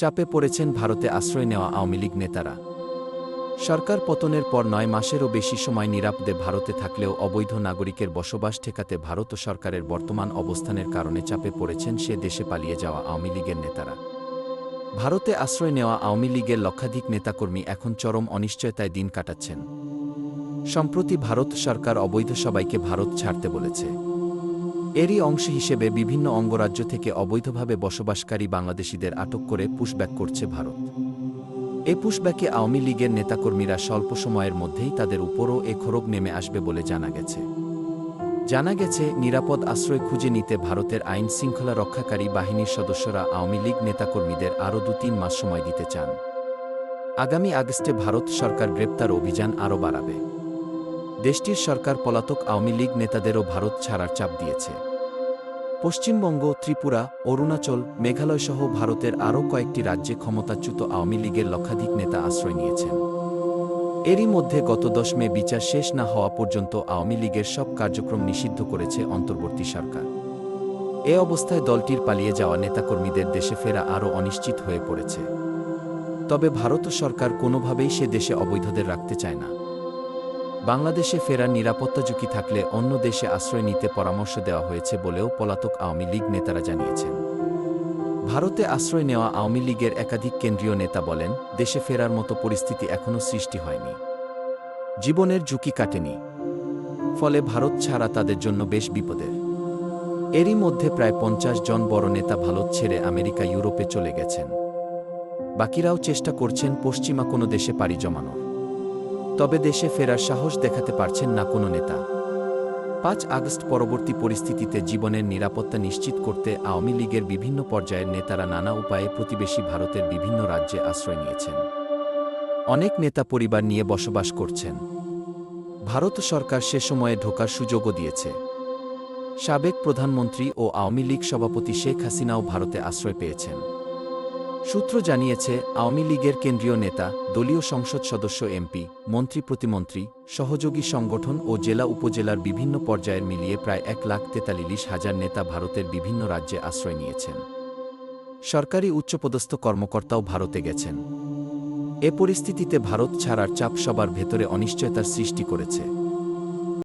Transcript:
চাপে পড়েছেন ভারতে আশ্রয় নেওয়া আওয়ামী লীগ নেতারা। সরকার পতনের পর নয় মাসেরও বেশি সময় নিরাপদে ভারতে থাকলেও অবৈধ নাগরিকের বসবাস ঠেকাতে ভারত সরকারের বর্তমান অবস্থানের কারণে চাপে পড়েছেন সে দেশে পালিয়ে যাওয়া আওয়ামী লীগের নেতারা। ভারতে আশ্রয় নেওয়া আওয়ামী লীগের লক্ষাধিক নেতাকর্মী এখন চরম অনিশ্চয়তায় দিন কাটাচ্ছেন। সম্প্রতি ভারত সরকার অবৈধ সবাইকে ভারত ছাড়তে বলেছে। এরই অংশ হিসেবে বিভিন্ন অঙ্গরাজ্য থেকে অবৈধভাবে বসবাসকারী বাংলাদেশিদের আটক করে পুশব্যাক করছে ভারত। এ পুশব্যাকে আওয়ামী লীগের নেতাকর্মীরা স্বল্প সময়ের মধ্যেই তাদের উপরও এ খোরগ নেমে আসবে বলে জানা গেছে। জানা গেছে, নিরাপদ আশ্রয় খুঁজে নিতে ভারতের আইন শৃঙ্খলা রক্ষাকারী বাহিনীর সদস্যরা আওয়ামী লীগ নেতাকর্মীদের আরও দু তিন মাস সময় দিতে চান। আগামী আগস্টে ভারত সরকার গ্রেপ্তার অভিযান আরও বাড়াবে। দেশটির সরকার পলাতক আওয়ামী লীগ নেতাদেরও ভারত ছাড়ার চাপ দিয়েছে। পশ্চিমবঙ্গ, ত্রিপুরা, অরুণাচল মেঘালয় সহ ভারতের আরও কয়েকটি রাজ্যে ক্ষমতাচ্যুত আওয়ামী লীগের লক্ষাধিক নেতা আশ্রয় নিয়েছেন। এরই মধ্যে গত দশ মে বিচার শেষ না হওয়া পর্যন্ত আওয়ামী লীগের সব কার্যক্রম নিষিদ্ধ করেছে অন্তর্বর্তী সরকার। এ অবস্থায় দলটির পালিয়ে যাওয়া নেতাকর্মীদের দেশে ফেরা আরও অনিশ্চিত হয়ে পড়েছে। তবে ভারত সরকার কোনোভাবেই সে দেশে অবৈধদের রাখতে চায় না। বাংলাদেশে ফেরার নিরাপত্তা ঝুঁকি থাকলে অন্য দেশে আশ্রয় নিতে পরামর্শ দেওয়া হয়েছে বলেও পলাতক আওয়ামী লীগ নেতারা জানিয়েছেন। ভারতে আশ্রয় নেওয়া আওয়ামী লীগের একাধিক কেন্দ্রীয় নেতা বলেন, দেশে ফেরার মতো পরিস্থিতি এখনও সৃষ্টি হয়নি। জীবনের ঝুঁকি কাটেনি। ফলে ভারত ছাড়া তাদের জন্য বেশ বিপদের। এরই মধ্যে প্রায় পঞ্চাশ জন বড় নেতা ভারত ছেড়ে আমেরিকা, ইউরোপে চলে গেছেন। বাকিরাও চেষ্টা করছেন পশ্চিমা কোনো দেশে পাড়ি জমানোর। তবে দেশে ফেরার সাহস দেখাতে পারছেন না কোনো নেতা। পাঁচ আগস্ট পরবর্তী পরিস্থিতিতে জীবনের নিরাপত্তা নিশ্চিত করতে আওয়ামী লীগের বিভিন্ন পর্যায়ের নেতারা নানা উপায়ে প্রতিবেশী ভারতের বিভিন্ন রাজ্যে আশ্রয় নিয়েছেন। অনেক নেতা পরিবার নিয়ে বসবাস করছেন। ভারত সরকার সে সময়ে ঢোকার সুযোগও দিয়েছে। সাবেক প্রধানমন্ত্রী ও আওয়ামী লীগ সভাপতি শেখ হাসিনাও ভারতে আশ্রয় পেয়েছেন। সূত্র জানিয়েছে, আওয়ামী লীগের কেন্দ্রীয় নেতা, দলীয় সংসদ সদস্য এমপি, মন্ত্রী প্রতিমন্ত্রী, সহযোগী সংগঠন ও জেলা উপজেলার বিভিন্ন পর্যায়ের মিলিয়ে প্রায় এক লাখ তেতাল্লিশ হাজার নেতা ভারতের বিভিন্ন রাজ্যে আশ্রয় নিয়েছেন। সরকারি উচ্চপদস্থ কর্মকর্তাও ভারতে গেছেন। এ পরিস্থিতিতে ভারত ছাড়ার চাপ সবার ভেতরে অনিশ্চয়তার সৃষ্টি করেছে।